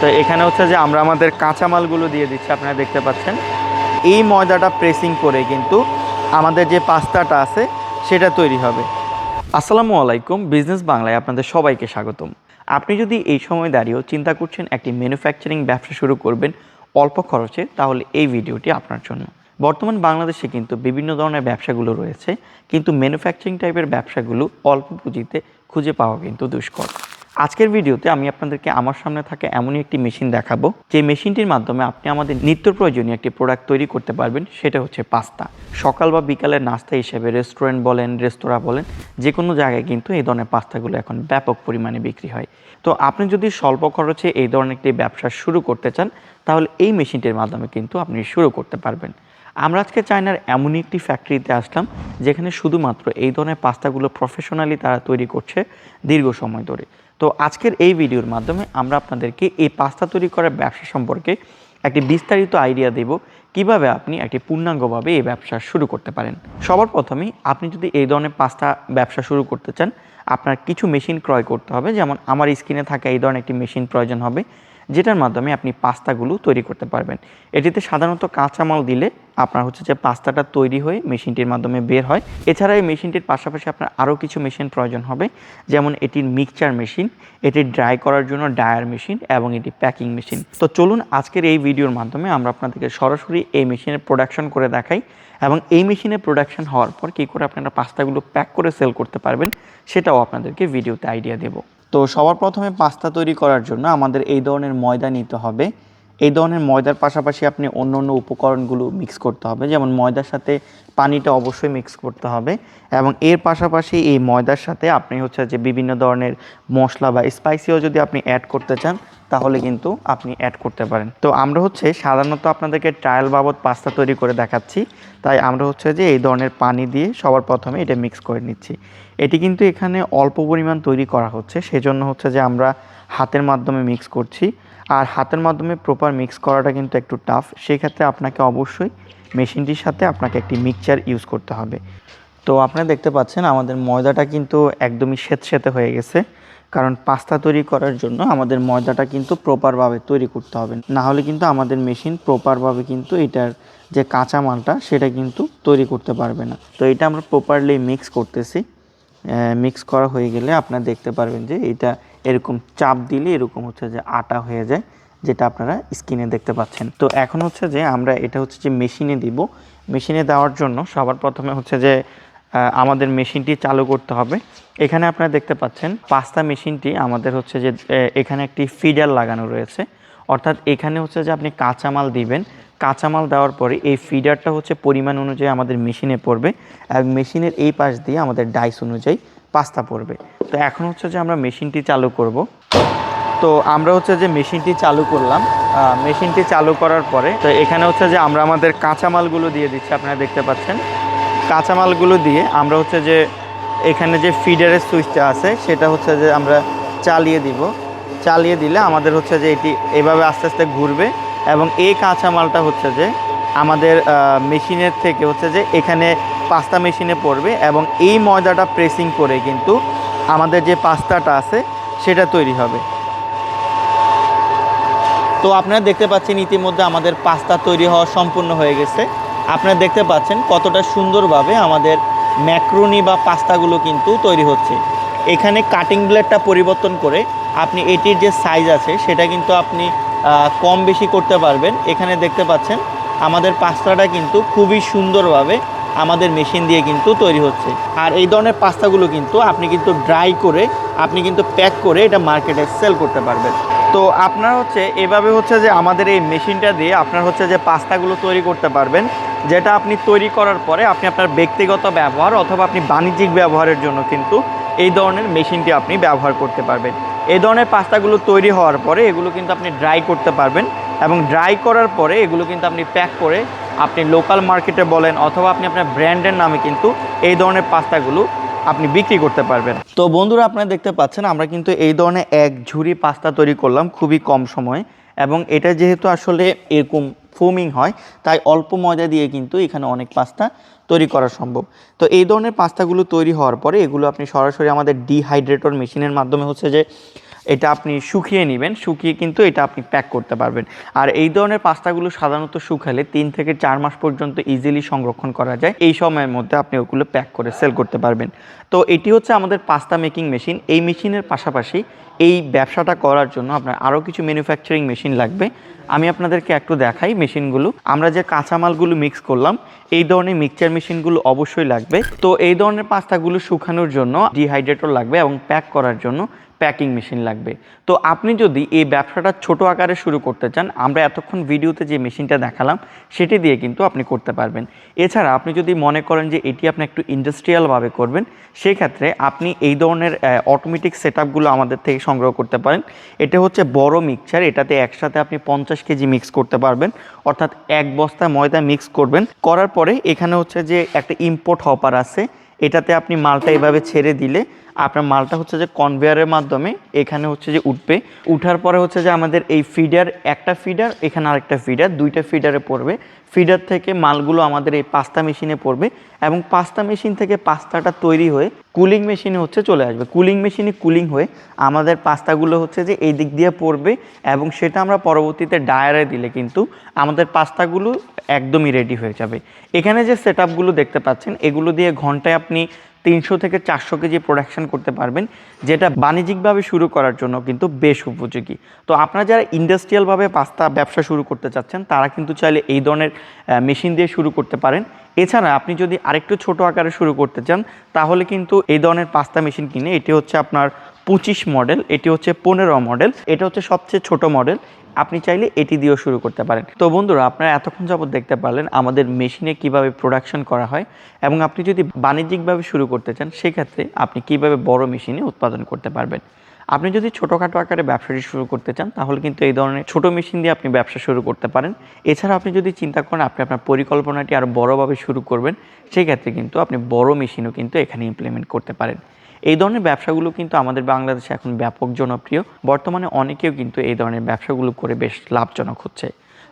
তো এখানে হচ্ছে যে আমরা আমাদের কাঁচামালগুলো দিয়ে দিচ্ছি, আপনারা দেখতে পাচ্ছেন। এই ময়দাটা প্রেসিং করে কিন্তু আমাদের যে পাস্তাটা আছে, সেটা তৈরি হবে। আসসালামু আলাইকুম, বিজনেস বাংলায় আপনাদের সবাইকে স্বাগতম। আপনি যদি এই সময় দাঁড়িয়েও চিন্তা করছেন একটি ম্যানুফ্যাকচারিং ব্যবসা শুরু করবেন অল্প খরচে, তাহলে এই ভিডিওটি আপনার জন্য। বর্তমান বাংলাদেশে কিন্তু বিভিন্ন ধরনের ব্যবসাগুলো রয়েছে, কিন্তু ম্যানুফ্যাকচারিং টাইপের ব্যবসাগুলো অল্প পুঁজিতে খুঁজে পাওয়া কিন্তু দুষ্কর। আজকের ভিডিওতে আমি আপনাদেরকে আমার সামনে থাকা এমনই একটি মেশিন দেখাবো। যে মেশিনটির মাধ্যমে আপনি আমাদের নিত্য প্রয়োজনীয় একটি প্রোডাক্ট তৈরি করতে পারবেন, সেটা হচ্ছে পাস্তা। সকাল বা বিকালের নাস্তা হিসেবে রেস্টুরেন্ট বলেন, রেস্তোরাঁ বলেন যে কোনো জায়গায় কিন্তু এই ধরনের পাস্তাগুলো এখন ব্যাপক পরিমাণে বিক্রি হয়। তো আপনি যদি স্বল্প খরচে এই ধরনের একটি ব্যবসা শুরু করতে চান, তাহলে এই মেশিনটির মাধ্যমে কিন্তু আপনি শুরু করতে পারবেন। আমরা আজকে চায়নার এমনই একটি ফ্যাক্টরিতে আসলাম, যেখানে শুধুমাত্র এই ধরনের পাস্তাগুলো প্রফেশনালি তারা তৈরি করছে দীর্ঘ সময় ধরে। তো আজকের এই ভিডিওর মাধ্যমে আমরা আপনাদেরকে এই পাস্তা তৈরি করার ব্যবসা সম্পর্কে একটি বিস্তারিত আইডিয়া দেব, কীভাবে আপনি একটি পূর্ণাঙ্গভাবে এই ব্যবসা শুরু করতে পারেন। সবার প্রথমেই আপনি যদি এই ধরনের পাস্তা ব্যবসা শুরু করতে চান, আপনার কিছু মেশিন ক্রয় করতে হবে, যেমন আমার স্ক্রিনে থাকা এই ধরনের একটি মেশিন প্রয়োজন হবে। যেটার মাধ্যমে আপনি পাস্তাগুলো তৈরি করতে পারবেন। এটিতে সাধারণত কাঁচামাল দিলে আপনার হচ্ছে যে পাস্তাটা তৈরি হয়ে মেশিনটির মাধ্যমে বের হয়। এছাড়া এই মেশিনটির পাশাপাশি আপনার আরও কিছু মেশিন প্রয়োজন হবে, যেমন এটির মিক্সচার মেশিন, এটি ড্রাই করার জন্য ডায়ার মেশিন এবং এটি প্যাকিং মেশিন। তো চলুন আজকের এই ভিডিওর মাধ্যমে আমরা আপনাদেরকে সরাসরি এই মেশিনের প্রোডাকশন করে দেখাই এবং এই মেশিনে প্রোডাকশন হওয়ার পর কী করে আপনারা পাস্তাগুলো প্যাক করে সেল করতে পারবেন, সেটাও আপনাদেরকে ভিডিওতে আইডিয়া দেবো। তো সবার প্রথমে পাস্তা তৈরি করার জন্য আমাদের এই ধরনের ময়দা নিতে হবে। এই ধরনের ময়দার পাশাপাশি আপনি অন্য অন্য উপকরণগুলো মিক্স করতে হবে। যেমন ময়দার সাথে পানিটা অবশ্যই মিক্স করতে হবে এবং এর পাশাপাশি এই ময়দার সাথে আপনি হচ্ছে যে বিভিন্ন ধরনের মশলা বা স্পাইসিও যদি আপনি অ্যাড করতে চান, তাহলে কিন্তু আপনি অ্যাড করতে পারেন। তো আমরা হচ্ছে সাধারণত আপনাদেরকে ট্রায়াল বাবদ পাস্তা তৈরি করে দেখাচ্ছি। তাই আমরা হচ্ছে যে এই ধরনের পানি দিয়ে সবার প্রথমে এটা মিক্স করে নিচ্ছি। এটি কিন্তু এখানে অল্প পরিমাণ তৈরি করা হচ্ছে। সেজন্য হচ্ছে যে আমরা হাতের মাধ্যমে মিক্স করছি। আর হাতের মাধ্যমে প্রপার মিক্স করাটা কিন্তু একটু টাফ সেক্ষেত্রে আপনাকে অবশ্যই মেশিনটির সাথে আপনাকে একটি মিক্সচার ইউজ করতে হবে। তো আপনারা দেখতে পাচ্ছেন আমাদের ময়দাটা কিন্তু একদমই স্যাঁতস্যাঁতে হয়ে গেছে। কারণ পাস্তা তৈরি করার জন্য আমাদের ময়দাটা কিন্তু প্রপারভাবে তৈরি করতে হবে। না হলে কিন্তু আমাদের মেশিন প্রপারভাবে কিন্তু এটার যে কাঁচা মালটা সেটা কিন্তু তৈরি করতে পারবে না। তো এটা আমরা প্রপারলি মিক্স করতেছি। মিক্স করা হয়ে গেলে আপনারা দেখতে পারবেন যে এটা এরকম চাপ দিলে এরকম হচ্ছে যে আটা হয়ে যায়, যেটা আপনারা স্ক্রিনে দেখতে পাচ্ছেন। তো এখন হচ্ছে যে আমরা এটা হচ্ছে যে মেশিনে দিব। মেশিনে দেওয়ার জন্য সবার প্রথমে হচ্ছে যে আমাদের মেশিনটি চালু করতে হবে। এখানে আপনারা দেখতে পাচ্ছেন পাস্তা মেশিনটি আমাদের হচ্ছে যে এখানে একটি ফিডার লাগানো রয়েছে। অর্থাৎ এখানে হচ্ছে যে আপনি কাঁচামাল দিবেন কাঁচামাল দেওয়ার পরে এই ফিডারটা হচ্ছে পরিমাণ অনুযায়ী আমাদের মেশিনে পড়বে এবং মেশিনের এই পাশ দিয়ে আমাদের ডাইস অনুযায়ী পাস্তা পড়বে। তো এখন হচ্ছে যে আমরা মেশিনটি চালু করব। তো আমরা হচ্ছে যে মেশিনটি চালু করলাম। মেশিনটি চালু করার পরে তো এখানে হচ্ছে যে আমরা আমাদের কাঁচামালগুলো দিয়ে দিচ্ছি, আপনারা দেখতে পাচ্ছেন। কাঁচামালগুলো দিয়ে আমরা হচ্ছে যে এখানে যে ফিডারের সুইচটা আছে, সেটা হচ্ছে যে আমরা চালিয়ে দিব। চালিয়ে দিলে আমাদের হচ্ছে যে এটি এভাবে আস্তে আস্তে ঘুরবে। এবং এই কাঁচামালটা হচ্ছে যে আমাদের মেশিনের থেকে হচ্ছে যে এখানে পাস্তা মেশিনে পড়বে এবং এই ময়দাটা প্রেসিং করে কিন্তু আমাদের যে পাস্তাটা আছে সেটা তৈরি হবে। তো আপনারা দেখতে পাচ্ছেন ইতিমধ্যে আমাদের পাস্তা তৈরি হওয়া সম্পূর্ণ হয়ে গেছে। আপনারা দেখতে পাচ্ছেন কতটা সুন্দরভাবে আমাদের ম্যাক্রোনি বা পাস্তাগুলো কিন্তু তৈরি হচ্ছে। এখানে কাটিং ব্লেডটা পরিবর্তন করে আপনি এটির যে সাইজ আছে সেটা কিন্তু আপনি কম বেশি করতে পারবেন। এখানে দেখতে পাচ্ছেন, আমাদের পাস্তাটা কিন্তু খুবই সুন্দরভাবে আমাদের মেশিন দিয়ে কিন্তু তৈরি হচ্ছে। আর এই ধরনের পাস্তাগুলো কিন্তু আপনি কিন্তু ড্রাই করে, আপনি কিন্তু প্যাক করে এটা মার্কেটে সেল করতে পারবেন। তো আপনার হচ্ছে, এভাবে হচ্ছে যে আমাদের এই মেশিনটা দিয়ে আপনার হচ্ছে যে পাস্তাগুলো তৈরি করতে পারবেন, যেটা আপনি তৈরি করার পরে আপনি আপনার ব্যক্তিগত ব্যবহার অথবা আপনি বাণিজ্যিক ব্যবহারের জন্য কিন্তু এই ধরনের মেশিনটি আপনি ব্যবহার করতে পারবেন। এই ধরনের পাস্তাগুলো তৈরি হওয়ার পরে এগুলো কিন্তু আপনি ড্রাই করতে পারবেন এবং ড্রাই করার পরে এগুলো কিন্তু আপনি প্যাক করে আপনি লোকাল মার্কেটে বলেন অথবা আপনি আপনার ব্র্যান্ডের নামে কিন্তু এই ধরনের পাস্তাগুলো আপনি বিক্রি করতে পারবেন। তো বন্ধুরা আপনারা দেখতে পাচ্ছেন আমরা কিন্তু এই ধরনের এক ঝুড়ি পাস্তা তৈরি করলাম খুবই কম সময় এবং এটা যেহেতু আসলে এরকম ফোমিং হয়, তাই অল্প ময়দা দিয়ে কিন্তু এখানে অনেক পাস্তা তৈরি করা সম্ভব। তো এই ধরনের পাস্তাগুলো তৈরি হওয়ার পরে এগুলো আপনি সরাসরি আমাদের ডিহাইড্রেটর মেশিনের মাধ্যমে হচ্ছে যে এটা আপনি শুকিয়ে নেবেন, শুকিয়ে কিন্তু এটা আপনি প্যাক করতে পারবেন। আর এই ধরনের পাস্তাগুলো সাধারণত শুকালে তিন থেকে চার মাস পর্যন্ত ইজিলি সংরক্ষণ করা যায়। এই সময়ের মধ্যে আপনি ওগুলো প্যাক করে সেল করতে পারবেন। তো এটি হচ্ছে আমাদের পাস্তা মেকিং মেশিন এই মেশিনের পাশাপাশি এই ব্যবসাটা করার জন্য আপনার আরও কিছু ম্যানুফ্যাকচারিং মেশিন লাগবে। আমি আপনাদেরকে একটু দেখাই মেশিনগুলো আমরা যে কাঁচামালগুলো মিক্স করলাম, এই ধরনের মিক্সচার মেশিনগুলো অবশ্যই লাগবে। তো এই ধরনের পাস্তাগুলো শুকানোর জন্য ডিহাইড্রেটর লাগবে এবং প্যাক করার জন্য প্যাকিং মেশিন লাগবে। তো আপনি যদি এই ব্যবসাটা ছোট আকারে শুরু করতে চান, আমরা এতক্ষণ ভিডিওতে যে মেশিনটা দেখালাম, সেটি দিয়ে কিন্তু আপনি করতে পারবেন। এছাড়া আপনি যদি মনে করেন যে এটি আপনি একটু ইন্ডাস্ট্রিয়ালভাবে করবেন, সেক্ষেত্রে আপনি এই ধরনের অটোমেটিক সেট আমাদের থেকে সংগ্রহ করতে পারেন। এটা হচ্ছে বড় মিক্সচার এটাতে একসাথে আপনি পঞ্চাশ কেজি মিক্স করতে পারবেন। অর্থাৎ এক বস্তা ময়দা মিক্স করবেন। করার পরে এখানে হচ্ছে যে একটা ইম্পোর্ট হপার আছে, এটাতে আপনি মালটা এভাবে ছেড়ে দিলে আপনার মালটা হচ্ছে যে কনভেয়ারের মাধ্যমে এখানে হচ্ছে যে উঠবে। উঠার পরে হচ্ছে যে আমাদের এই ফিডার একটা ফিডার এখানে আরেকটা ফিডার দুইটা ফিডারে পড়বে। ফিডার থেকে মালগুলো আমাদের এই পাস্তা মেশিনে পড়বে এবং পাস্তা মেশিন থেকে পাস্তাটা তৈরি হয়ে কুলিং মেশিনে হচ্ছে চলে আসবে। কুলিং মেশিনে কুলিং হয়ে আমাদের পাস্তাগুলো হচ্ছে যে এই দিক দিয়ে পড়বে এবং সেটা আমরা পরবর্তীতে ডায়ারে দিলে কিন্তু আমাদের পাস্তাগুলো একদমই রেডি হয়ে যাবে। এখানে যে সেট দেখতে পাচ্ছেন, এগুলো দিয়ে ঘন্টায় আপনি তিনশো থেকে চারশো কেজি প্রোডাকশন করতে পারবেন, যেটা বাণিজ্যিকভাবে শুরু করার জন্য কিন্তু বেশ উপযোগী। তো আপনারা যারা ইন্ডাস্ট্রিয়ালভাবে পাস্তা ব্যবসা শুরু করতে চাচ্ছেন, তারা কিন্তু চাইলে এই ধরনের মেশিন দিয়ে শুরু করতে পারেন। এছাড়া আপনি যদি আরেকটু ছোট আকারে শুরু করতে চান, তাহলে কিন্তু এই ধরনের পাস্তা মেশিন কিনে, এটি হচ্ছে আপনার পঁচিশ মডেল এটি হচ্ছে পনেরো মডেল এটা হচ্ছে সবচেয়ে ছোট মডেল আপনি চাইলে এটি দিয়েও শুরু করতে পারেন। তো বন্ধুরা, আপনারা এতক্ষণ যাবত দেখতে পারলেন আমাদের মেশিনে কীভাবে প্রোডাকশন করা হয় এবং আপনি যদি বাণিজ্যিকভাবে শুরু করতে চান, সেক্ষেত্রে আপনি কীভাবে বড় মেশিনে উৎপাদন করতে পারবেন। আপনি যদি ছোটোখাটো আকারে ব্যবসাটি শুরু করতে চান, তাহলে কিন্তু এই ধরনের ছোট মেশিন দিয়ে আপনি ব্যবসা শুরু করতে পারেন। এছাড়া আপনি যদি চিন্তা করেন, আপনি আপনার পরিকল্পনাটি আরও বড়োভাবে শুরু করবেন, সেক্ষেত্রে কিন্তু আপনি বড় মেশিনও কিন্তু এখানে ইমপ্লিমেন্ট করতে পারেন। এই ধরনের ব্যবসাগুলো কিন্তু আমাদের বাংলাদেশে এখন ব্যাপক জনপ্রিয়। বর্তমানে অনেকেও কিন্তু এই ধরনের ব্যবসাগুলো করে বেশ লাভজনক হচ্ছে।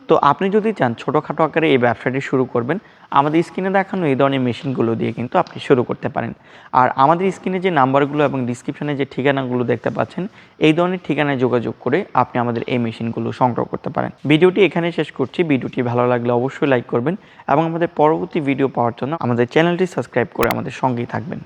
তো আপনি যদি চান ছোটোখাটো আকারে এই ব্যবসাটি শুরু করবেন, আমাদের স্ক্রিনে দেখানো এই ধরনের মেশিনগুলো দিয়ে কিন্তু আপনি শুরু করতে পারেন। আর আমাদের স্ক্রিনে যে নাম্বারগুলো এবং ডিসক্রিপশনে যে ঠিকানাগুলো দেখতে পাচ্ছেন, এই ধরনের ঠিকানায় যোগাযোগ করে আপনি আমাদের এই মেশিনগুলো সংগ্রহ করতে পারেন। ভিডিওটি এখানে শেষ করছি। ভিডিওটি ভালো লাগলে অবশ্যই লাইক করবেন এবং আমাদের পরবর্তী ভিডিও পাওয়ার জন্য আমাদের চ্যানেলটি সাবস্ক্রাইব করে আমাদের সঙ্গেই থাকবেন।